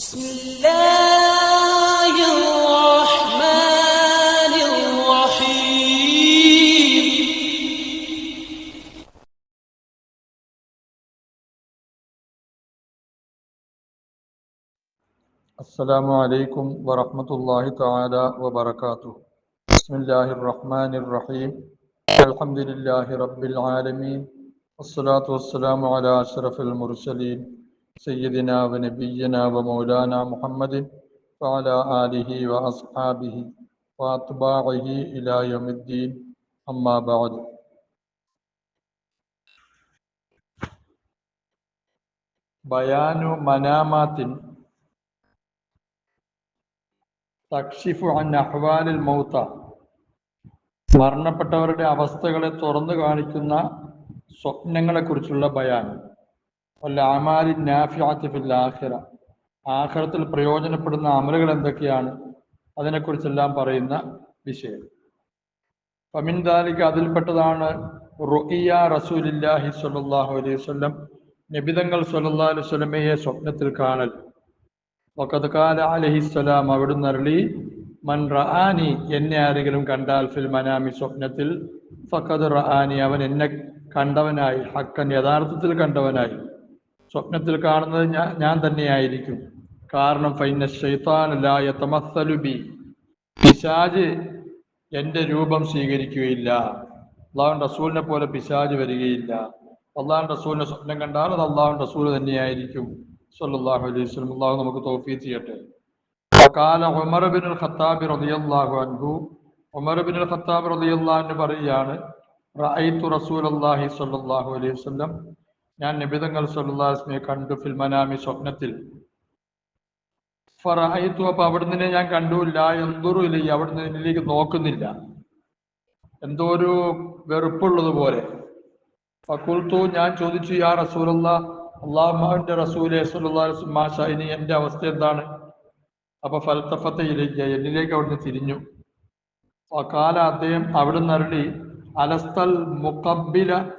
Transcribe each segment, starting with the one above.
بسم الله الرحمن الرحيم. السلام عليكم ورحمة الله تعالى وبركاته. بسم الله الرحمن الرحيم. الحمد لله رب العالمين. والصلاة والسلام على أشرف المرسلين. سيدنا ونبينا ومولانا محمد وعلى آله وأصحابه وأتباعه إلى يوم الدين أما بعد بيان منامات തക്ഷിഫു അൻ അഹ്വാലിൽ മൗത്ത മരണപ്പെട്ടവരുടെ അവസ്ഥകളെ തുറന്നു കാണിക്കുന്ന സ്വപ്നങ്ങളെക്കുറിച്ചുള്ള ബയാൻ വല്ല അമാലി നാഫിയാത്തി ഫിൽ ആഖിറ. ആഖിറത്തിൽ പ്രയോജനപ്പെടുന്ന അമലുകൾ എന്തൊക്കെയാണ്? അതിനെക്കുറിച്ചെല്ലാം പറയുന്ന വിഷയം. ഫമിൻദാലിക്ക് അതിൽപ്പെട്ടതാണ് റുഇയ റസൂലില്ലാഹി സ്വല്ലല്ലാഹു അലൈഹി വസല്ലം നബിതങ്ങൾ സ്വല്ലല്ലാഹു അലൈഹി വസല്ലമയെ സ്വപ്നത്തിൽ കാണൽ. ഖാല അലൈഹിസ്സലാം അവിടുന്ന് അരളി മൻ റആനി എന്നെ ആരെങ്കിലും കണ്ടാൽ ഫിൽ മനാമി സ്വപ്നത്തിൽ ഫഖദ് റആനി അവൻ എന്നെ കണ്ടവനായി ഹക്കൻ യഥാർത്ഥത്തിൽ കണ്ടവനായി. സ്വപ്നത്തിൽ കാണുന്നത് ഞാൻ തന്നെയായിരിക്കും. കാരണം ഫൈന ഷെയ്ത്താനല്ലായ തമസ്സലുബി പിശാജ് എന്റെ രൂപം സ്വീകരിക്കുകയില്ല. അള്ളാഹു റസൂലിനെ പോലെ പിശാജ് വരികയില്ല. അള്ളാഹു റസൂലിനെ സ്വപ്നം കണ്ടാൽ അത് അള്ളാഹു റസൂൽ തന്നെയായിരിക്കും. സല്ലാഹു അലൈഹി വസ്ലം അള്ളാഹു നമുക്ക് തോഫീ ചെയ്യട്ടെ. കാല ഉമർ ബിൻ റളിയല്ലാഹു അൻഹു. ഉമർ ബിൻ ഖത്താബ് റളിയല്ലാഹു അൻഹു പറയുകയാണ് റഅയ്തു സ്വല്ലല്ലാഹു അലൈഹി വസല്ലം ഞാൻ നബിതങ്ങൾ വസല്ലമയെ കണ്ടു ഫിൽമനാമി സ്വപ്നത്തിൽ. ഫറായിത്തു അപ്പൊ അവിടുന്ന് ഞാൻ കണ്ടു ലാ ഇല്ല ഇലൈ അവിടുന്ന് എന്നിലേക്ക് നോക്കുന്നില്ല. എന്തോ ഒരു വെറുപ്പുള്ളത് പോലെ. ഫക്കുൽത്തു ഞാൻ ചോദിച്ചു യാ റസൂലല്ല അള്ളാഹുമാവിന്റെ റസൂലെ മാഷ എന്റെ അവസ്ഥ എന്താണ്? അപ്പൊ ഫലത്തഫത്തയിലേക്ക് എന്നിലേക്ക് അവിടുന്ന് തിരിഞ്ഞു. കാല അദ്ദേഹം അവിടുന്ന് അരുളി അലസ്തൽ മുക്കബില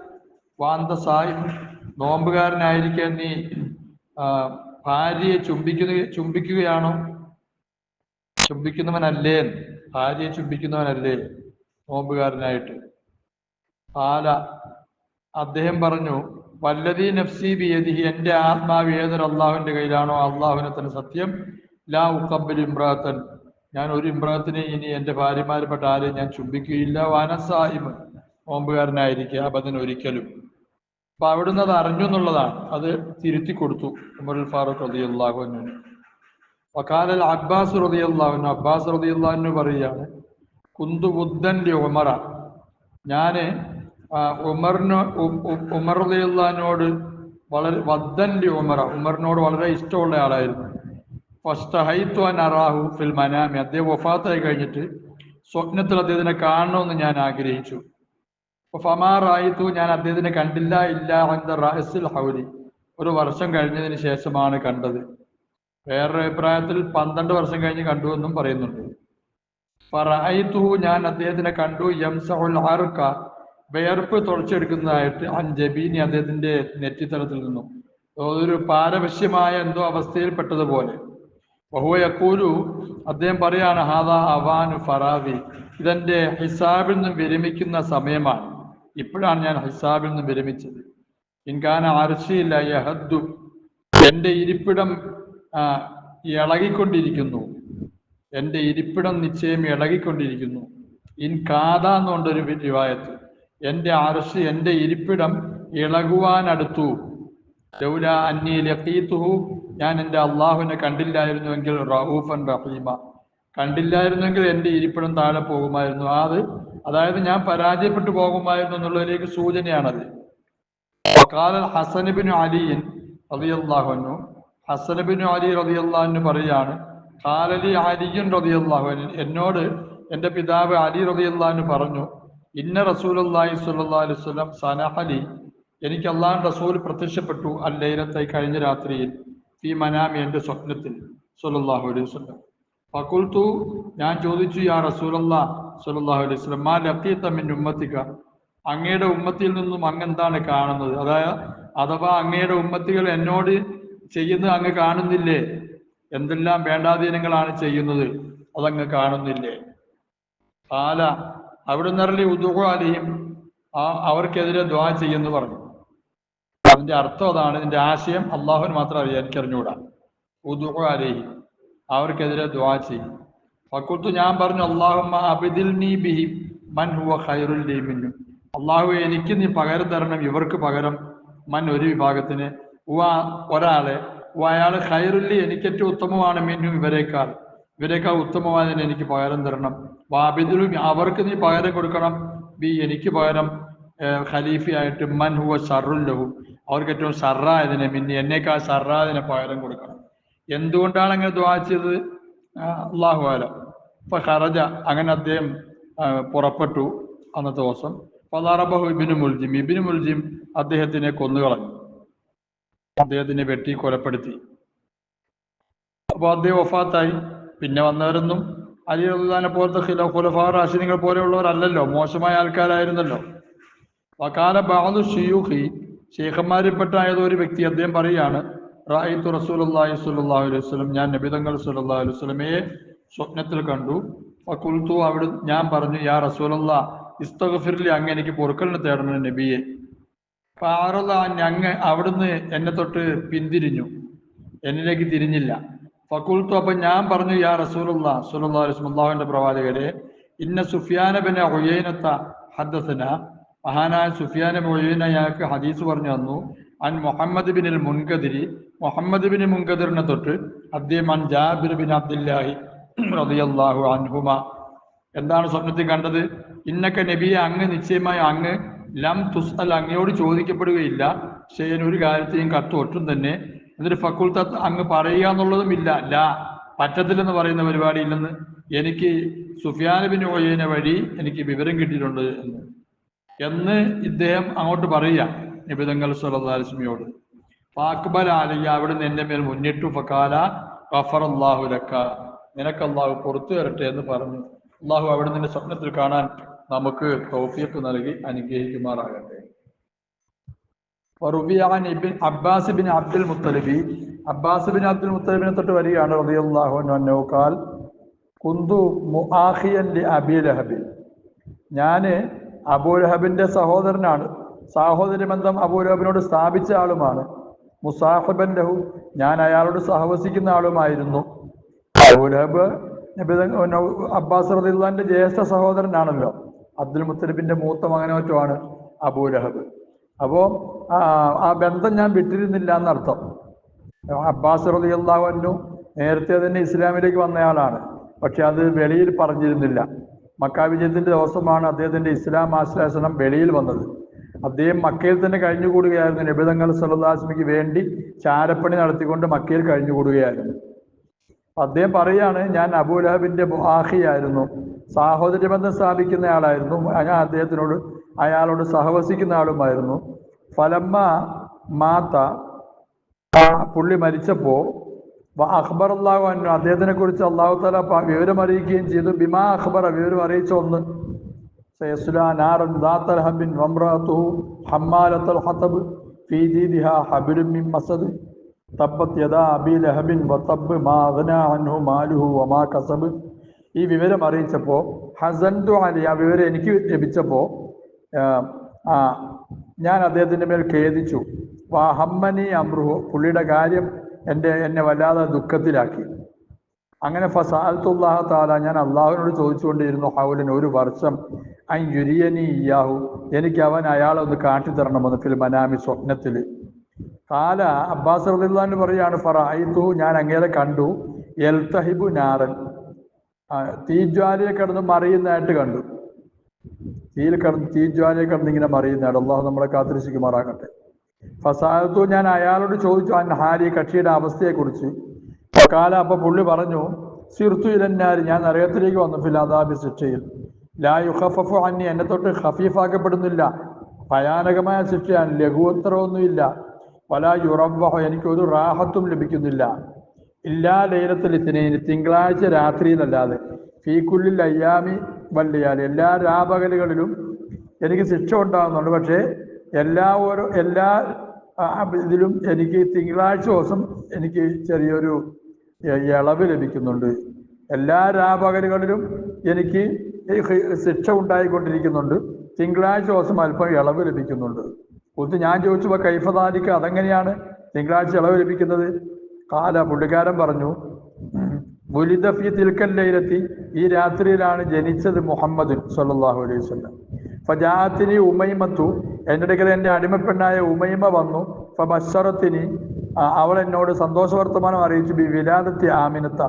വാന്ത സാഹിബ് നോമ്പുകാരനായിരിക്കെ നീ ഭാര്യയെ ചുംബിക്കുന്ന ചുംബിക്കുകയാണോ? ചുംബിക്കുന്നവനല്ലേ? ഭാര്യയെ ചുംബിക്കുന്നവനല്ലേ? നോമ്പുകാരനായിട്ട്. പാല അദ്ദേഹം പറഞ്ഞു വല്ലതീ നഫ്സി ബിയതിഹി എന്റെ ആത്മാവ് ഏതൊരു അള്ളാഹുവിന്റെ കയ്യിലാണോ അള്ളാഹുവിനെ തന്നെ സത്യം. ലാ ഉക്കബിൽ ഇമ്രാത്തൻ ഞാൻ ഒരു ഇമ്രാത്തിനെ ഇനി എന്റെ ഭാര്യമാരെപ്പെട്ട ആരെയും ഞാൻ ചുംബിക്കുകയില്ല. വാനസാഹിബ് നോമ്പുകാരനായിരിക്കുക അബദൻ ഒരിക്കലും അപ്പൊ അവിടുന്ന് അത് അറിഞ്ഞു എന്നുള്ളതാണ്. അത് തിരുത്തി കൊടുത്തു ഉമറുൽ ഫാറൂഖ് റതി അള്ളാഹുവിന് വക്കാലൽ അബ്ബാസ് റതി അള്ളാഹുനു അബ്ബാസ് റതി അള്ളാഹുനു പറയുകയാണ് കുന്തു ബുദ്ധന്റെ ഉമറ. ഞാൻ ഉമറിന് ഉമർ റതി ഉമർ റളിയല്ലാഹിനോട് വളരെ വദ്ദൻലി ഉമറ. ഉമറിനോട് വളരെ ഇഷ്ടമുള്ള ആളായിരുന്നു. ഫസ്റ്റ് ഹൈത്തു അറാഹു ഫിൽ മനാമി. അദ്ദേഹം വഫാത്തായി കഴിഞ്ഞിട്ട് സ്വപ്നത്തിൽ അദ്ദേഹത്തിനെ കാണണമെന്ന് ഞാൻ ആഗ്രഹിച്ചു. ഫമാറായിത്തു ഞാൻ അദ്ദേഹത്തിനെ കണ്ടില്ല ഇല്ല റഹസിൽ ഹൗലി ഒരു വർഷം കഴിഞ്ഞതിന് ശേഷമാണ് കണ്ടത്. വേറൊരു അഭിപ്രായത്തിൽ പന്ത്രണ്ട് വർഷം കഴിഞ്ഞ് കണ്ടു എന്നും പറയുന്നുണ്ട്. ഫറഅയ്തുഹു ഞാൻ അദ്ദേഹത്തിനെ കണ്ടു യംസഹുൽ അർക വേർപ്പ് തുടച്ചെടുക്കുന്നതായിട്ട് അഞ്ചബീനി അദ്ദേഹത്തിന്റെ നെറ്റിത്തലത്തിൽ നിന്നും. ഒരു പാരവശ്യമായ എന്തോ അവസ്ഥയിൽപ്പെട്ടതുപോലെ. ബഹുവ യക്കൂലു അദ്ദേഹം പറയാണ് ഹാദാ അവാൻ ഫറാവി ഇതെന്റെ ഹിസാബിൽ നിന്നും വിരമിക്കുന്ന സമയമാണ്. ഇപ്പോഴാണ് ഞാൻ ഹിസാബിൽ നിന്ന് വിരമിച്ചത്. ഇൻകാന അർഷിയില്ല യഹദ്ദു. എന്റെ ഇരിപ്പിടം ഇളകിക്കൊണ്ടിരിക്കുന്നു. എന്റെ ഇരിപ്പിടം നിശ്ചയം ഇളകിക്കൊണ്ടിരിക്കുന്നു. ഇൻ കാത എന്നുകൊണ്ടൊരു രൂപായത്ത് എന്റെ അർശി എന്റെ ഇരിപ്പിടം ഇളകുവാനടുത്തു. ലൗല അന്നി ലഖീതുഹു ഞാൻ എന്റെ അള്ളാഹുവിനെ കണ്ടില്ലായിരുന്നുവെങ്കിൽ റഹൂഫൻ റഹീമ. കണ്ടില്ലായിരുന്നെങ്കിൽ എന്റെ ഇരിപ്പിടം താഴെ പോകുമായിരുന്നു. അത് അതായത് ഞാൻ പരാജയപ്പെട്ടു പോകുമായിരുന്നു എന്നുള്ളതിലേക്ക് സൂചനയാണത്. ഹസനബിൻ അലിയൻ റളിയല്ലാഹു അൻഹു. ഹസൻ ബിൻ അലി റളിയല്ലാഹു അൻഹു പറയാണ് ഖാലലി അലിയൻ റളിയല്ലാഹു അൻഹു. എന്നോട് എന്റെ പിതാവ് അലി റളിയല്ലാഹു അൻഹു പറഞ്ഞു ഇന്ന റസൂലുള്ളാഹി സ്വല്ലല്ലാഹു അലൈഹി വസല്ലം സനഹലി എനിക്ക് അള്ളാഹു റസൂൽ പ്രത്യക്ഷപ്പെട്ടു അല്ലൈലത്തായി കഴിഞ്ഞ രാത്രിയിൽ ഈ മനാമി എന്റെ സ്വപ്നത്തിൽ സ്വല്ലല്ലാഹു അലൈഹി വസല്ലം. ഫഖുൽതു ഞാൻ ചോദിച്ചു യാ റസൂലല്ലാ സ്വല്ലല്ലാഹു അലൈഹി സ്വലം മാ ലഖീത മിൻ ഉമ്മത്തിക. അങ്ങയുടെ ഉമ്മത്തിൽ നിന്നും അങ്ങ് എന്താണ് കാണുന്നത്? അതായത് അഥവാ അങ്ങയുടെ ഉമ്മത്തികൾ എന്നോട് ചെയ്യുന്നത് അങ്ങ് കാണുന്നില്ലേ? എന്തെല്ലാം വേണ്ടാധീനങ്ങളാണ് ചെയ്യുന്നത്? അതങ്ങ് കാണുന്നില്ലേ? പാല അവിടെ നിറലി ഉദുഹാലിയും ആ അവർക്കെതിരെ ദ്വാ ചെയ്യുന്നു പറഞ്ഞു. അതിന്റെ അർത്ഥം അതാണ് ഇതിന്റെ ആശയം അള്ളാഹുവിന് മാത്രം അറിയാം എനിക്കറിഞ്ഞൂടാ. ഉദുഹാലിഹി അവർക്കെതിരെ ദ്വാ ചെയ്യും. ഫക്കുത്ത് ഞാൻ പറഞ്ഞു നീ ബിഹി മൻ ഹുവ ലീ അള്ളാഹു എനിക്ക് നീ പകരം തരണം ഇവർക്ക് പകരം മൻ ഒരു വിഭാഗത്തിന്. ഒരാളെ ഉവ അയാൾ ഖൈറുല്ലി എനിക്ക് ഏറ്റവും ഉത്തമമാണ് മിന്നു. ഇവരെക്കാൾ ഇവരെക്കാൾ ഉത്തമമായതിന് എനിക്ക് പകരം തരണം. വാബിദിലും അവർക്ക് നീ പകരം കൊടുക്കണം. ബി എനിക്ക് പകരം ഖലീഫയായിട്ട് മൻ ഹുവ ഷറുല്ലഹു അവർക്ക് ഏറ്റവും ഷറായതിനെ മിന്നി എന്നേക്കാൾ ഷറായതിനെ പകരം കൊടുക്കണം. എന്തുകൊണ്ടാണ് അങ്ങനെ ദ്വാ അള്ളാഹു അല. ഇപ്പൊ ഖറജ അങ്ങനെ അദ്ദേഹം പുറപ്പെട്ടു അന്നത്തെ ദിവസം. പതാറബഹു ഇബിനു മുൽജിം. ഇബിനു മുൽജിം അദ്ദേഹത്തിനെ കൊന്നുകളഞ്ഞു. അദ്ദേഹത്തിനെ വെട്ടി കൊലപ്പെടുത്തി. അപ്പോൾ അദ്ദേഹം ഒഫാത്തായി പിന്നെ വന്നവരൊന്നും അലി റഹ്ലാനെ പോലത്തെ ഖിലോ ഖുലഫാ റാഷിദികൾ പോലെയുള്ളവരല്ലല്ലോ. മോശമായ ആൾക്കാരായിരുന്നല്ലോ. വക്കാല ബാദു ഷിയൂഖി ഷെയ്ഖന്മാരിൽപ്പെട്ട ഒരു വ്യക്തി അദ്ദേഹം പറയുകയാണ് റായിത്തു റസൂലുള്ളാഹി സ്വല്ലല്ലാഹു അലൈഹി വസല്ലം ഞാൻ നബിതങ്ങൾ സ്വല്ലല്ലാഹു അലൈഹി വസല്ലമയെ സ്വപ്നത്തിൽ കണ്ടു. ഫഖുൽതു അവിടെ ഞാൻ പറഞ്ഞു യാ റസൂലല്ലാ ഇസ്തഗ്ഫിർലി അങ്ങ് എനിക്ക് പൊറുക്കലിന് തേടണം നബിയെ. ഫാറല അങ്ങ് അവിടുന്ന് എന്നെ തൊട്ട് പിന്തിരിഞ്ഞു. എന്നിലേക്ക് തിരിഞ്ഞില്ല. ഫക്കുൽത്തു അപ്പൊ ഞാൻ പറഞ്ഞു യാ റസൂലുള്ള സുല്ലാ അള്ളാഹുവിന്റെ പ്രവാചകരെ ഇന്ന സുഫിയാന ഒയ്യനത്ത ഹദ്ദസന. മഹാനായ സുഫിയാന ബിൻ ഉയൈന ഞങ്ങൾക്ക് ഹദീസ് പറഞ്ഞു തന്നു അൻ മുഹമ്മദ് ബിൻ മുൻകദിരി മുഹമ്മദ് ബിൻ മുൻകദിറിനെ തൊട്ട് അദ്ദേഹം അൻ ജാബിർ ബിൻ അബ്ദുല്ലാഹി റളിയല്ലാഹു അൻഹുമ. എന്താണ് സ്വപ്നത്തിൽ കണ്ടത്? ഇന്നക്ക നബിയെ അങ്ങ് നിശ്ചയമായി അങ്ങ് ലം തുസ് അൽ അങ്ങയോട് ചോദിക്കപ്പെടുകയില്ല. ഷെയ്ൻ ഒരു കാര്യത്തെയും കത്ത് ഒട്ടും തന്നെ എന്നിട്ട് ഫക്കുൽത്ത അങ്ങ് പറയുക എന്നുള്ളതും ഇല്ല. ല പറ്റത്തില്ലെന്ന് പറയുന്ന പരിപാടി ഇല്ലെന്ന് എനിക്ക് സുഫിയാൻ ബിൻ ഒയ്യനെ വഴി എനിക്ക് വിവരം കിട്ടിയിട്ടുണ്ട് എന്ന്. എന്ന് ഇദ്ദേഹം അങ്ങോട്ട് പറയുക. നിബിതങ്ങൾ സുലതാലിസ്മിയോട് പാക്ബൽ ആലിയ അവിടുന്ന് എന്റെ മേൽ മുന്നിട്ടു ഫക്കാല ഗഫർ അള്ളാഹു ലക്ക. നിനക്ക് അള്ളാഹു പുറത്തു തരട്ടെ എന്ന് പറഞ്ഞു. അള്ളാഹു അവിടെ നിന്റെ സ്വപ്നത്തിൽ കാണാൻ നമുക്ക് തൗഫീഖ് നൽകി അനുഗ്രഹിക്കുമാറാകട്ടെ. Ibn Abbas bin Abdul മുത്തലിബി Abbas bin Abdul മുത്തലിബിനെ തൊട്ട് വരികയാണ് റളിയല്ലാഹു അൻഹു കാൽ കുന്തു മുആഖിയൻ ലി അബി ലഹബി ഞാൻ അബൂലഹബിന്റെ സഹോദരനാണ്. സാഹോദര്യ ബന്ധം അബൂലോബിനോട് സ്ഥാപിച്ച ആളുമാണ്. മുസാഹിബൻ ലഹു ഞാൻ അയാളോട് സഹവസിക്കുന്ന ആളുമായിരുന്നു. അബൂലഹബ് അബ്ബാസ് റളിയല്ലാഹുവിന്റെ ജ്യേഷ്ഠ സഹോദരനാണല്ലോ. അബ്ദുൽ മുത്തലിബിന്റെ മൂത്ത മകനോറ്റമാണ് അബൂലഹബ് അപ്പോ ആ ബന്ധം ഞാൻ വിട്ടിരുന്നില്ല എന്നർത്ഥം. അബ്ബാസ് അൻഹു നേരത്തെ തന്നെ ഇസ്ലാമിലേക്ക് വന്നയാളാണ്. പക്ഷെ അത് വെളിയിൽ പറഞ്ഞിരുന്നില്ല. മക്ക വിജയത്തിന്റെ ദിവസമാണ് അദ്ദേഹത്തിന്റെ ഇസ്ലാം ആശ്ലേഷണം വെളിയിൽ വന്നത്. അദ്ദേഹം മക്കയിൽ തന്നെ കഴിഞ്ഞുകൂടുകയായിരുന്നു. നബിതങ്ങൾ സല്ലാസ്മിക്ക് വേണ്ടി ചാരപ്പണി നടത്തിക്കൊണ്ട് മക്കയിൽ കഴിഞ്ഞുകൂടുകയായിരുന്നു. അദ്ദേഹം പറയാണ് ഞാൻ അബൂലഹബിന്റെ ആഹിയായിരുന്നു സാഹോദര്യ ബന്ധം സ്ഥാപിക്കുന്ന ആളായിരുന്നു. ഞാൻ അദ്ദേഹത്തിനോട് അയാളോട് സഹവസിക്കുന്ന ആളുമായിരുന്നു. ഫലമ്മ മാത്ത പുള്ളി മരിച്ചപ്പോ അഖ്ബർ അള്ളാഹു അന്നു അദ്ദേഹത്തിനെ കുറിച്ച് അള്ളാഹു താല വിവരം അറിയിക്കുകയും ചെയ്തു. ബിമാ അഖ്ബറ വിവരം അറിയിച്ച ഒന്ന് സയസ്ലാ ഹതബ് ഫീ മിൻ മസദ്. ലഹബിൻ അൻഹു മാലുഹു വമാ കസബ്. ഈ വിവരം അറിയിച്ചപ്പോൾ ഹസൻതു അലി ആ വിവരം എനിക്ക് ലഭിച്ചപ്പോൾ ആ, ഞാൻ അദ്ദേഹത്തിന്റെ മേൽ ഖേദിച്ചു. വാഹമ്മനി അമ്രുഹു പുള്ളിയുടെ കാര്യം എന്റെ എന്നെ വല്ലാതെ ദുഃഖത്തിലാക്കി. അങ്ങനെ ഫസാൽത്തുല്ലാഹ താല ഞാൻ അള്ളാഹുവിനോട് ചോദിച്ചുകൊണ്ടിരുന്നു ഹൗലൻ ഒരു വർഷം അൻ യുരിയനി ഇയാഹു. എനിക്ക് അവൻ അയാളെ ഒന്ന് കാട്ടിത്തരണമെന്ന് ഫിൽ മനാമി സ്വപ്നത്തിൽ. കാല അബ്ബാസ് റളിയല്ലാഹു പറയാണ് ഫറായിത്തു ഞാൻ അങ്ങേരെ കണ്ടു. എൽതഹിബു നാറൻ. തീജ്വാലയെ കിടന്ന് മറിയുന്നതായിട്ട് കണ്ടു. തീയിൽ കിടന്ന് തീജ്വാലയെ കിടന്ന് ഇങ്ങനെ മറിയുന്നതാണ് അള്ളാഹു നമ്മളെ കാത്തിരിക്കുമാറാകട്ടെ ഫസാദത്തു ഞാൻ അയാളോട് ചോദിച്ചു അൻ ഹാരി കക്ഷിയുടെ അവസ്ഥയെക്കുറിച്ച്? കാല അപ്പൊ പുള്ളി പറഞ്ഞു സിർത്തു ഇലന്നാരി ഞാൻ നരകത്തിലേക്ക് വന്നു ഫിലാദാബി ശിക്ഷയിൽ. ലാ യുഖഫഫു അന്നി എന്നെ തൊട്ട് ഹഫീഫാക്കപ്പെടുന്നില്ല ഭയാനകമായ ശിക്ഷയാണ്. ലഘുവത്രമൊന്നുമില്ല വല യുറവഹ എനിക്കൊരു റാഹത്തും ലഭിക്കുന്നില്ല. ഇല്ലാ ലൈലത്തിൽ ഇത്തിനേന് തിങ്കളാഴ്ച രാത്രിയിലല്ലാതെ ഫീക്കുള്ളിൽ അയ്യാമി വല്ലിയാൽ എല്ലാ രാപകലുകളിലും എനിക്ക് ശിക്ഷ ഉണ്ടാകുന്നുണ്ട്. പക്ഷേ എല്ലാ ഓരോ എല്ലാ ഇതിലും എനിക്ക് തിങ്കളാഴ്ച ദിവസം എനിക്ക് ചെറിയൊരു ഇളവ് ലഭിക്കുന്നുണ്ട്. എല്ലാ രാപകലുകളിലും എനിക്ക് ശിക്ഷ ഉണ്ടായിക്കൊണ്ടിരിക്കുന്നുണ്ട്. തിങ്കളാഴ്ച ദിവസം അല്പം ഇളവ് ലഭിക്കുന്നുണ്ട്. ഒന്ന് ഞാൻ ചോദിച്ചപ്പോൾ കൈഫദാലിക്ക് അതെങ്ങനെയാണ് തിങ്കളാഴ്ച ഇളവ് ലഭിക്കുന്നത്? കാല പുള്ളിക്കാരൻ പറഞ്ഞു മുലിദഫി തിൽക്കല്ലയിലെത്തി ഈ രാത്രിയിലാണ് ജനിച്ചത് മുഹമ്മദ് സല്ലാഹു അലൈഹി വസല്ലം. ഫജാത്തിനി ഉമൈമത്തു എന്റെ അടുക്കൽ എന്റെ അടിമപ്പെണ്ണായ ഉമൈമ വന്നു. ഫബഷറത്തിനി അവൾ എന്നോട് സന്തോഷവർത്തമാനം അറിയിച്ചു. ബി വിലാദത്തി ആമിനത്ത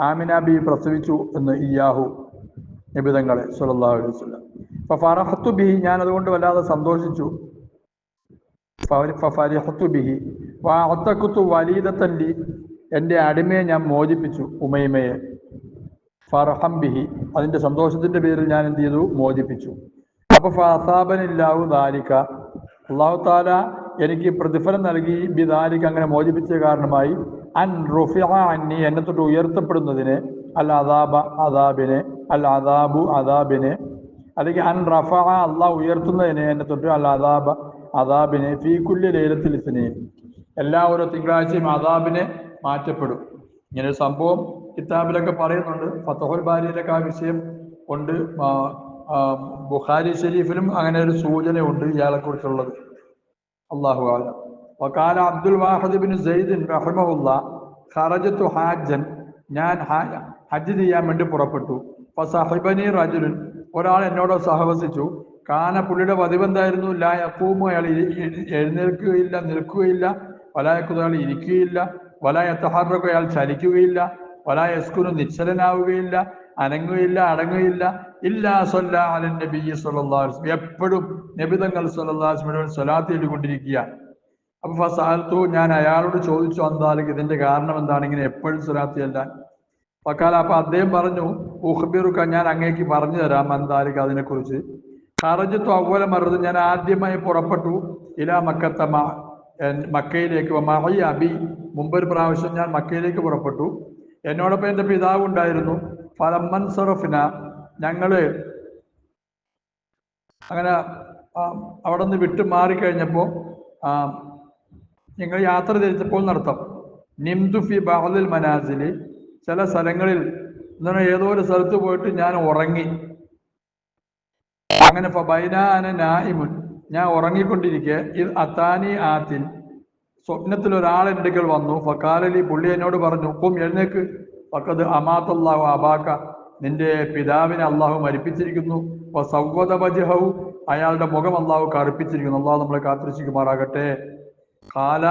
ആമിന ബി പ്രസവിച്ചു എന്ന് ഇയാഹു നിബിതങ്ങളെ സുലല്ലാ അലൈഹി അപ്പൊ ഫറഹത്തു ബിഹി ഞാൻ അതുകൊണ്ട് വല്ലാതെ സന്തോഷിച്ചു. ഫരിഹത്തു ബിഹി വാത്തക്കുത്തു വലീദത്തല്ലി എന്റെ അടിമയെ ഞാൻ മോചിപ്പിച്ചു ഉമൈമയെ. ഫർഹം ബിഹി അതിന്റെ സന്തോഷത്തിന്റെ പേരിൽ ഞാൻ എന്ത് ചെയ്തു? മോചിപ്പിച്ചു. അപ്പൊ ഫാസാബനില്ലാവു ദാലിക്ക അള്ളാഹു താല എനിക്ക് പ്രതിഫലം നൽകി ബി അങ്ങനെ മോചിപ്പിച്ച കാരണമായി അൻ റുഫിഅ അന്നി എന്നെ തൊട്ട് ഉയർത്തപ്പെടുന്നതിന് അൽ അദാബ അദാബിനെ അൽ അദാബു അദാബിനെ. അല്ലെങ്കിൽ അൻ റഫ അള്ളാഹ് ഉയർത്തുന്നതിനെ എന്നെ തൊട്ട് അൽ അദാബ അദാബിനെ ഫീ കുല്യ ലൈലത്തിൽ ഇസ്നെ. എല്ലാ ഓരോ തിങ്കളാഴ്ചയും അദാബിനെ മാറ്റപ്പെടും. ഇങ്ങനെ ഒരു സംഭവം കിതാബിലൊക്കെ പറയുന്നുണ്ട്. ഫത്തഹുൽ ബാരിയിലൊക്കെ ആ വിഷയം ഉണ്ട്. ബുഖാരി ഷെരീഫിലും അങ്ങനെ ഒരു സൂചനയുണ്ട് ഇയാളെ കുറിച്ചുള്ളത് അള്ളാഹു ആലം വക്കാല അബ്ദുൽ വാഹിദ് ബിൻ സയ്യിദ് റഹ്മുല്ല ഖറജത്തു ഹാജൻ ഞാൻ ഹജ്ജ് ചെയ്യാൻ വേണ്ടി പുറപ്പെട്ടു. അപ്പൊ സഹിബനി റജുലുൻ ഒരാൾ എന്നോട് സഹവസിച്ചു. കാന പുള്ളിയുടെ പതിവ് എന്തായിരുന്നു ലാ അയാൾ എഴുന്നേൽക്കുകയില്ല നിൽക്കുകയില്ല. വലായക്കുത അയാൾ ഇരിക്കുകയില്ല. വലായത്തഹാറൊക്കെ അയാൾ ചലിക്കുകയില്ല. വലായസ്കുന് നിശ്ചലനാവുകയില്ല അനങ്ങുകയില്ല അടങ്ങുകയില്ല. ഇല്ലാ സൊല്ലാ അലൻ നബി വസല്ലം. എപ്പോഴും നബിതങ്ങൾ വസല്ലം സ്വലാത്ത് ചെയ്തുകൊണ്ടിരിക്കുക അപ്പൊ ഫസാലത്തു ഞാൻ അയാളോട് ചോദിച്ചു വന്നാലും ഇതിന്റെ കാരണം എന്താണ്? ഇങ്ങനെ എപ്പോഴും സ്വലാത്ത് ചെല്ലാൻ. പക്കാല അപ്പൊ അദ്ദേഹം പറഞ്ഞു ഉഹ്ബിറുക്ക ഞാൻ അങ്ങേക്ക് പറഞ്ഞു തരാം എന്തായാലും അതിനെക്കുറിച്ച്. ഖറജത്തു അവല മറുത് ഞാൻ ആദ്യമായി പുറപ്പെട്ടു ഇലാ മക്കത്ത മക്കയിലേക്ക്. മഹി അബി മുമ്പൊരു പ്രാവശ്യം ഞാൻ മക്കയിലേക്ക് പുറപ്പെട്ടു. എന്നോടൊപ്പം എന്റെ പിതാവ് ഉണ്ടായിരുന്നു. ഫലമ്മൻ സറഫിന ഞങ്ങൾ അങ്ങനെ അവിടെ നിന്ന് വിട്ടു മാറിക്കഴിഞ്ഞപ്പോൾ ഞങ്ങൾ യാത്ര തിരിച്ചപ്പോൾ നടത്താം. നിംദുഫി ബഹദുൽ മനാസിൽ ചില സ്ഥലങ്ങളിൽ എന്താണ് ഏതോ ഒരു സ്ഥലത്ത് പോയിട്ട് ഞാൻ ഉറങ്ങി. അങ്ങനെ ബൈനാന നായിമുൻ. ഞാൻ ഉറങ്ങിക്കൊണ്ടിരിക്കെ. ഇത് അത്താനി ആത്തിൻ. സ്വപ്നത്തിൽ ഒരാൾ എന്റെ അടുക്കൽ വന്നു. ഫക്കാലലി പുള്ളി എന്നോട് പറഞ്ഞു കും എഴുന്നേക്ക്. ഫക്കത് അമാത്തല്ലാഹു അബാക്ക നിന്റെ പിതാവിനെ അള്ളാഹു മരിപ്പിച്ചിരിക്കുന്നു. വജ്ഹഹു. അയാളുടെ മുഖം അള്ളാഹു കറുപ്പിച്ചിരിക്കുന്നു. അള്ളാഹു നമ്മളെ കാത്തിരിക്കുമാറാകട്ടെ കാല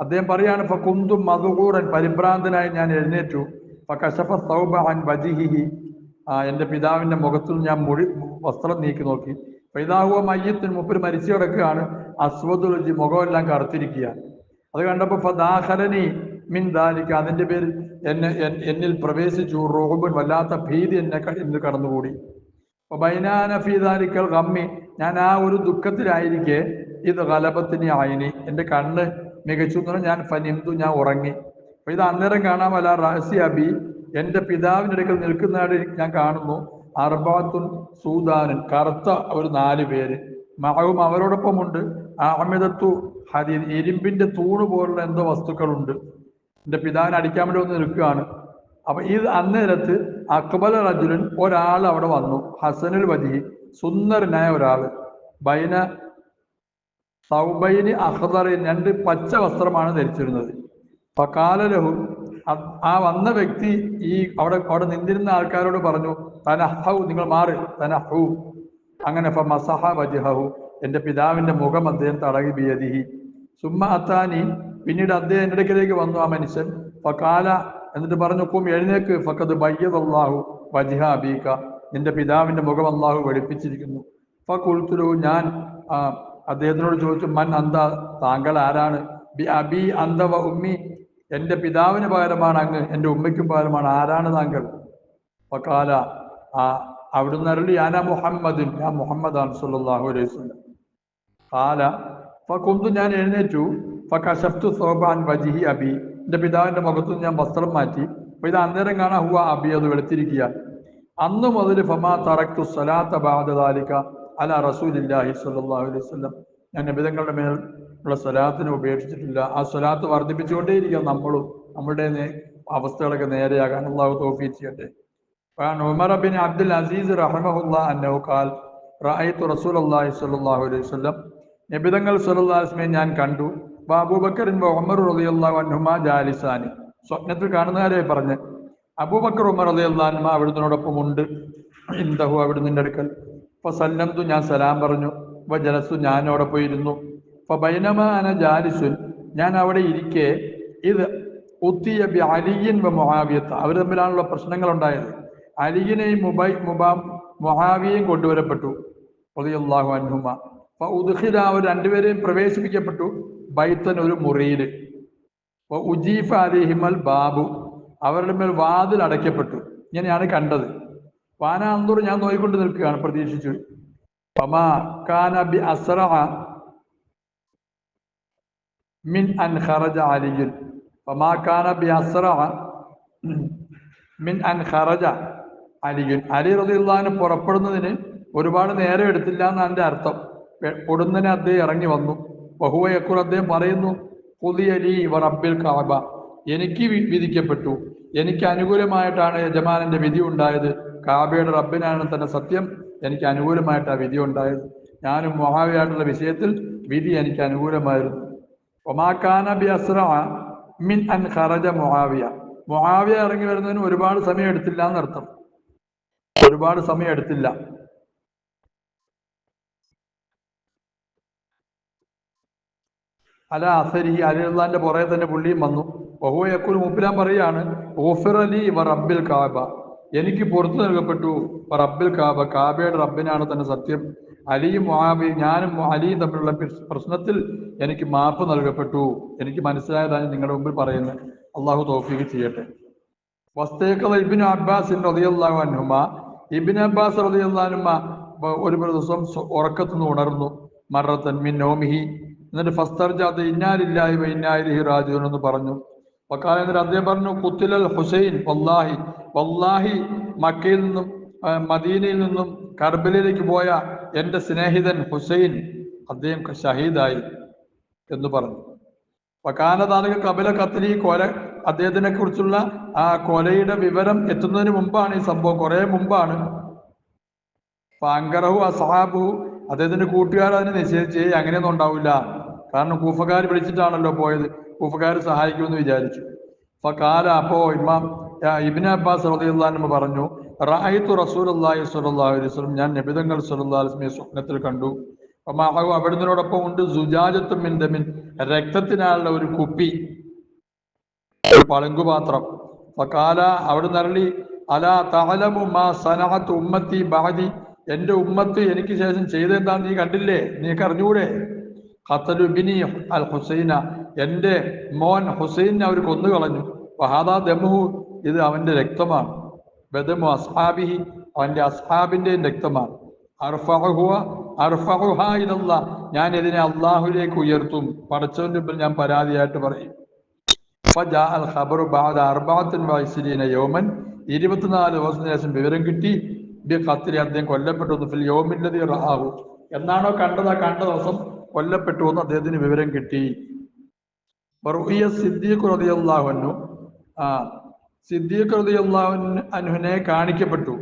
അദ്ദേഹം പറയാണ് ഫകുന്തു മധുകൂറൻ പരിഭ്രാന്തനായി ഞാൻ എഴുന്നേറ്റു. ഫകശഫ സൗബ അൻ വജിഹിഹി. ആ എന്റെ പിതാവിന്റെ മുഖത്തിൽ ഞാൻ മുഴി വസ്ത്രം നീക്കി നോക്കി. പിതാഹുവ മയ്യത്തിന് മുപ്പര് മരിച്ചു കിടക്കുകയാണ്. അസ്വദുലജി മുഖമെല്ലാം കറുത്തിരിക്കുക. അത് കണ്ടപ്പോൾ ഫദാഹരനി മിൻ ദാലിക്ക അതിന്റെ പേരിൽ എന്നെ എന്നിൽ പ്രവേശിച്ചു. റോബൻ വല്ലാത്ത ഭീതി എന്നെ എന്ന് കടന്നുകൂടി. ബൈനാന ഫീദാലിക്കൽ ഗമ്മി. ഞാൻ ആ ഒരു ദുഃഖത്തിലായിരിക്കെ. ഇത് കലപത്തിന് ആയിനി. എന്റെ കണ്ണ് മികച്ചു എന്ന് ഞാൻ ഫനിന്തു ഞാൻ ഉറങ്ങി. അപ്പൊ ഇത് അന്നേരം കാണാമല്ല റാസി അബി എന്റെ പിതാവിന്റെ അടുക്കൽ നിൽക്കുന്നതായിട്ട് ഞാൻ കാണുന്നു. അർബാത്തുൻ സൂദാനൻ കറുത്ത ഒരു നാല് പേര്. മഹവും അവരോടൊപ്പമുണ്ട്. അമിതത്തു ഹരി ഇരുമ്പിന്റെ തൂണ് പോലുള്ള എന്തോ വസ്തുക്കളുണ്ട്. എന്റെ പിതാവിനെ അടിക്കാൻ വേണ്ടി വന്ന് നിൽക്കുകയാണ്. അപ്പൊ ഇത് അന്നേരത്ത് അക്ബൽ റജുലൻ ഒരാൾ അവിടെ വന്നു. ഹസനുൽ വജി സുന്ദരനായ ഒരാൾ. ബൈന സൗബൈന് അഹ്ദറിൻ രണ്ട് പച്ച വസ്ത്രമാണ് ധരിച്ചിരുന്നത്. ഫകാലലഹു. ആ വന്ന വ്യക്തി ഈ അവിടെ അവിടെ നിന്നിരുന്ന ആൾക്കാരോട് പറഞ്ഞു തനഹു നിങ്ങൾ മാറി. തനഹു അങ്ങനെ എന്റെ വജ്ഹഹു. എന്റെ പിതാവിന്റെ മുഖം അദ്ദേഹം തടകി ബിയതിഹി സുമ്മ അത്താനി പിന്നീട് അദ്ദേഹം എന്റെ അടുക്കിലേക്ക് വന്നു ആ മനുഷ്യൻ. ഫകാല എന്നിട്ട് പറഞ്ഞു കും എഴുന്നേക്ക്. ഫക്കത് ബയ്യതല്ലാഹു വജിഹ അബീക. നിന്റെ പിതാവിന്റെ മുഖം അള്ളാഹു വെളുപ്പിച്ചിരിക്കുന്നു. ഫകുൽത്തുലു ഞാൻ അദ്ദേഹത്തിനോട് ചോദിച്ചു മൻ അന്ത താങ്കൾ ആരാണ്? ബി അബി അന്ത വ ഉമ്മി എന്റെ പിതാവിന് പകരമാണ് അങ്ങ് എന്റെ ഉമ്മയ്ക്കും പകരമാണ്. ആരാണ് താങ്കൾ? വക്കാല ആ അവിടുന്ന് അരുളി ആന മുഹമ്മദിൻ. ഞാൻ മുഹമ്മദാണ് സല്ലല്ലാഹു അലൈഹി കാല കൊന്തു ഞാൻ എഴുന്നേറ്റു. ഫകശഫ്തു സോബാൻ വജിഹി അബി. എന്റെ പിതാവിന്റെ മുഖത്തു ഞാൻ വസ്ത്രം മാറ്റി. അപ്പൊ ഇത് അന്നേരം കാണാൻ ഹുവ അബി അത് വെളുത്തിരിക്കുക. അന്ന് മുതൽ ഫമാ തറക്തു സലാത്ത ബാദാലിക അല റസൂലില്ലാഹി സല്ലാഹു അലൈഹി ഞാൻ നബിതങ്ങളുടെ മേൽ ഉള്ള സ്വലാത്തിനെ ഉപേക്ഷിച്ചിട്ടില്ല. ആ സ്വലാത്ത് വർദ്ധിപ്പിച്ചുകൊണ്ടേയിരിക്കുക നമ്മളും നമ്മളുടെ അവസ്ഥകളൊക്കെ നേരെയാകാൻ. അള്ളാഹു തോഫീ ചെയ്യട്ടെ. ഉമർ അബ്ദുൽ അസീസ് റഹ്മഹുല്ല റസൂൽ അള്ളാഹി സ്വല്ലാഹു അലൈഹി വല്ലം നബിതങ്ങൾ സല്ലാസ്മെ ഞാൻ കണ്ടു. അബൂബക്കറിൻ റളിയല്ലാഹു ജാലിസാനി. സ്വപ്നത്തിൽ കാണുന്നവരെ പറഞ്ഞ് അബൂബക്കർ ഉമർ റളിയല്ലാഹുമ അവിടുന്നോടൊപ്പം ഉണ്ട് ഇന്ദഹു അവിടുന്ന് അടുക്കൽ. ഇപ്പൊ സല്ലന്തു ഞാൻ സലാം പറഞ്ഞു. ജലസു ഞാൻ അവിടെ പോയിരുന്നു അപ്പൊ ബൈനമാന ജാലിസുൻ ഞാൻ അവിടെ ഇരിക്കെ ഇത് ഉത്തിയ ബി അലിയൻ മുഹാവിയത്ത് അവർ തമ്മിലാണുള്ള പ്രശ്നങ്ങൾ ഉണ്ടായത് അലിയനെയും മുബൈ മുബാ മുഹാവിയെയും കൊണ്ടുവരപ്പെട്ടു. പ്രതിയുള്ളാഹു അൻഹുമ. അപ്പൊ ഉദ്ഹിദ് അവർ രണ്ടുപേരെയും പ്രവേശിപ്പിക്കപ്പെട്ടു ബൈത്തൻ ഒരു മുറിയിൽ ഉജീഫ അലിഹിമൽ ബാബു അവരുടെ മേൽ വാതിൽ അടയ്ക്കപ്പെട്ടു. ഇങ്ങനെയാണ് കണ്ടത്. വാന അന്തൂർ ഞാൻ നോയിക്കൊണ്ട് നിൽക്കുകയാണ് പ്രതീക്ഷിച്ചു. ഫമാ കാന ബി അസ്റഅ മിൻ അൻ ഖറജ അലിയുൻ ഫമാ കാന ബി അസ്റഅ മിൻ അൻ ഖറജ അലിയുൻ അലി റളിയല്ലാഹു പുറപ്പെടുന്നതിന് ഒരുപാട് നേരം എടുത്തില്ല എന്നാണ് എന്റെ അർത്ഥം. പൊടുന്നനെ അദ്ദേഹം ഇറങ്ങി വന്നു. ബഹുവയക്കുർ അദ്ദേഹം പറയുന്നു പുതിയലി റബ്ബിൽ കാബ എനിക്ക് വിധിക്കപ്പെട്ടു. എനിക്ക് അനുകൂലമായിട്ടാണ് യജമാനന്റെ വിധി ഉണ്ടായത്. കാബയുടെ റബ്ബിനാണ് തന്നെ സത്യം. എനിക്ക് അനുകൂലമായിട്ട് ആ വിധി ഉണ്ടായത്. ഞാനും മൊഹാവിയായിട്ടുള്ള വിഷയത്തിൽ വിധി എനിക്ക് അനുകൂലമായിരുന്നു. ഒമാക്കാന ബി അസ്ര മിൻ അൻ ഖറജ മൊഹാവിയ. മൊഹാവിയ ഇറങ്ങി വരുന്നതിന് ഒരുപാട് സമയം എടുത്തില്ല എന്നർത്ഥം. ഒരുപാട് സമയം എടുത്തില്ല. അല അസരി അലിള്ളാന്റെ പുറകെ തന്നെ പുള്ളിയും വന്നു. ബഹുവ മുപ്പിലാൻ പറയാണ് ഓഫിറലി വ റബ്ബിൽ കാബ. എനിക്ക് പുറത്തു നൽകപ്പെട്ടു റബ്ബിൽ കാബ. കാബയുടെ റബ്ബിനാണ് തന്നെ സത്യം. അലിയും മുഹാബി ഞാനും അലിയും തമ്മിലുള്ള പ്രശ്- പ്രശ്നത്തിൽ എനിക്ക് മാപ്പ് നൽകപ്പെട്ടു. എനിക്ക് മനസ്സിലായതാണ് നിങ്ങളുടെ മുമ്പിൽ പറയുന്നത്. അള്ളാഹു തോഫീക്ക് ചെയ്യട്ടെ. വസ്തേക്കത ഇബിൻ അബ്ബാസ് റളിയല്ലാഹു അനുമ ഇബിൻ അബ്ബാസ് റളിയല്ലാഹുമ ഒരു ദിവസം ഉറക്കത്തുനിന്ന് ഉണർന്നു. മറത്തൻ മിൻ നോമിഹി. എന്നിട്ട് ഫസ്തർജാത്ത് ഇന്നാലില്ലായ്മ ഇന്നാലിഹി എന്ന് പറഞ്ഞു. വക്കാല എന്നിട്ട് അദ്ദേഹം പറഞ്ഞു കുത്തിലൽ ഹുസൈൻ വല്ലാഹി. വല്ലാഹി മക്കയിൽ നിന്നും മദീനയിൽ നിന്നും കർബലയിലേക്ക് പോയ എന്റെ സ്നേഹിതൻ ഹുസൈൻ അദ്ദേഹം ഷഹീദായി എന്ന് പറഞ്ഞു. വക്കാനതാനക കപില കത്തിലി കൊല അദ്ദേഹത്തിനെ കുറിച്ചുള്ള ആ കൊലയുടെ വിവരം എത്തുന്നതിന് മുമ്പാണ് ഈ സംഭവം. കുറെ മുമ്പാണ്. പാങ്കറഹു അസഹാബു അദ്ദേഹത്തിന്റെ കൂട്ടുകാർ അതിനെ നിഷേധിച്ച് "ഏയ് അങ്ങനെയൊന്നും ഉണ്ടാവില്ല. കാരണം കൂഫക്കാർ വിളിച്ചിട്ടാണല്ലോ പോയത്. കൂഫക്കാർ സഹായിക്കുമെന്ന് വിചാരിച്ചു. ഫകാല അപ്പോ ഇമാം ഇബിൻ അബ്ബാസ് റളിയല്ലാഹു പറഞ്ഞു റായിത്തു റസൂൽ അള്ളാഹി അലൈഹി വസല്ലം ഞാൻ നബിതങ്ങൾ വസല്ലം സ്വപ്നത്തിൽ കണ്ടു. അപ്പൊ അവിടുന്നതിനോടൊപ്പം ഉണ്ട് സുജാജത്തും മിൻ ദമിൻ രക്തത്തിനാലുള്ള ഒരു കുപ്പി ഒരു പളുങ്കുപാത്രം ഫകാല അവിടെ നരളി അലാ തഅലമു മാ സനഹത്ത് ഉമ്മത്തി ബാദി എന്റെ ഉമ്മത്ത് എനിക്ക് ശേഷം ചെയ്തെന്താ നീ കണ്ടില്ലേ? നീ അറിഞ്ഞൂടെ? ഖത്തലു ബിനി അൽ ഹുസൈന എന്റെ മോൻ ഹുസൈനെ അവർ കൊന്നുകളഞ്ഞു. വഹാദാ ദമുഹു ഇത് അവന്റെ രക്തമാണ്. ബദമു അസ്ഹാബിഹി അവന്റെ അസ്ഹാബിന്റെയും രക്തമാണ്. ഞാൻ ഇതിനെ അള്ളാഹുലേക്ക് ഉയർത്തും. പടച്ചവന്റെ മുമ്പിൽ ഞാൻ പരാതിയായിട്ട് പറയും. യോമൻ. ഇരുപത്തിനാല് ദിവസത്തിന് ശേഷം വിവരം കിട്ടി. കത്തിരി അദ്ദേഹം കൊല്ലപ്പെട്ടു. ഫിൽ റാഹു എന്നാണോ കണ്ടത് ആ കണ്ട ദിവസം കൊല്ലപ്പെട്ടു എന്ന് അദ്ദേഹത്തിന് വിവരം കിട്ടി. ബറുഹിയ സിദ്ദീഖ് റളിയല്ലാഹു അൻഹു. ആ സിദ്ദീഖ് റളിയല്ലാഹു അനുഹനെ കാണിക്കപ്പെട്ടു.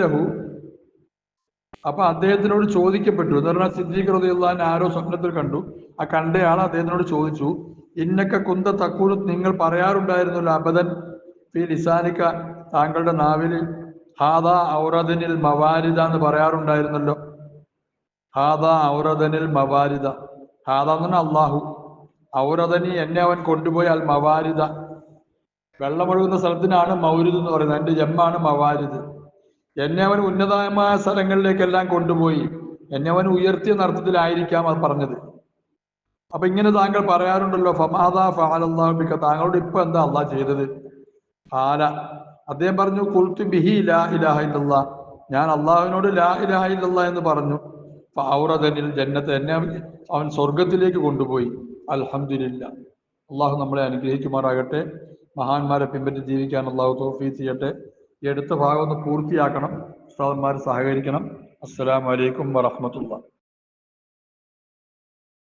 ലഹു. അപ്പൊ അദ്ദേഹത്തിനോട് ചോദിക്കപ്പെട്ടു. എന്ന് പറഞ്ഞാൽ സിദ്ദീഖ് റളിയല്ലാഹു ആരോ സ്വപ്നത്തിൽ കണ്ടു. ആ കണ്ടയാൾ അദ്ദേഹത്തിനോട് ചോദിച്ചു ഇന്നക്ക കുന്ത തക്കൂർ നിങ്ങൾ പറയാറുണ്ടായിരുന്നല്ലോ അബദൻ? ഫി ലിസാനിക്ക താങ്കളുടെ നാവിൽ ഹാദാ ഔറദനിൽ മവാരിദ എന്ന് പറയാറുണ്ടായിരുന്നല്ലോ. ഹാദാ ഔറദനിൽ മവാരിദ. ഹാദ എന്ന് അള്ളാഹു ഔറദനി എന്നെ അവൻ കൊണ്ടുപോയി അൽ മവാരിദ. വെള്ളമൊഴുകുന്ന സ്ഥലത്തിനാണ് മൗരിദ് എന്ന് പറയുന്നത്. എന്റെ ജമ്മാണ് മവാരിദ്. എന്നെ അവൻ ഉന്നതമായ സ്ഥലങ്ങളിലേക്കെല്ലാം കൊണ്ടുപോയി. എന്നെ അവൻ ഉയർത്തിയ അർത്ഥത്തിലായിരിക്കാം അത് പറഞ്ഞത്. അപ്പൊ ഇങ്ങനെ താങ്കൾ പറയാറുണ്ടല്ലോ ഫമാദാ ഫാലല്ലാഹിക്ക താങ്കളോട് ഇപ്പൊ എന്താ അള്ളാഹ് ചെയ്തത്? ഫാല അദ്ദേഹം പറഞ്ഞു കുൽത്തു ബിഹി ലാ ഇലാഹ ഇല്ലല്ലാ. ഞാൻ അള്ളാഹുവിനോട് ലാ ഇലാഹ ഇല്ലല്ലാ എന്ന് പറഞ്ഞു. ഔറദനിൽ ജന്നത്ത് എന്നെ അവൻ- സ്വർഗത്തിലേക്ക് കൊണ്ടുപോയി. അലഹമില്ല അള്ളാഹു നമ്മളെ അനുഗ്രഹിക്കുമാറാകട്ടെ. മഹാന്മാരെ പിൻപറ്റി ജീവിക്കാൻ അള്ളാഹു തോഫീ ചെയ്യട്ടെ. ഈ അടുത്ത ഭാഗം ഒന്ന് പൂർത്തിയാക്കണം. ഉസ്താദന്മാർ സഹകരിക്കണം. അസ്സലാമു അലൈക്കും വറഹ്മത്തുള്ളാഹി.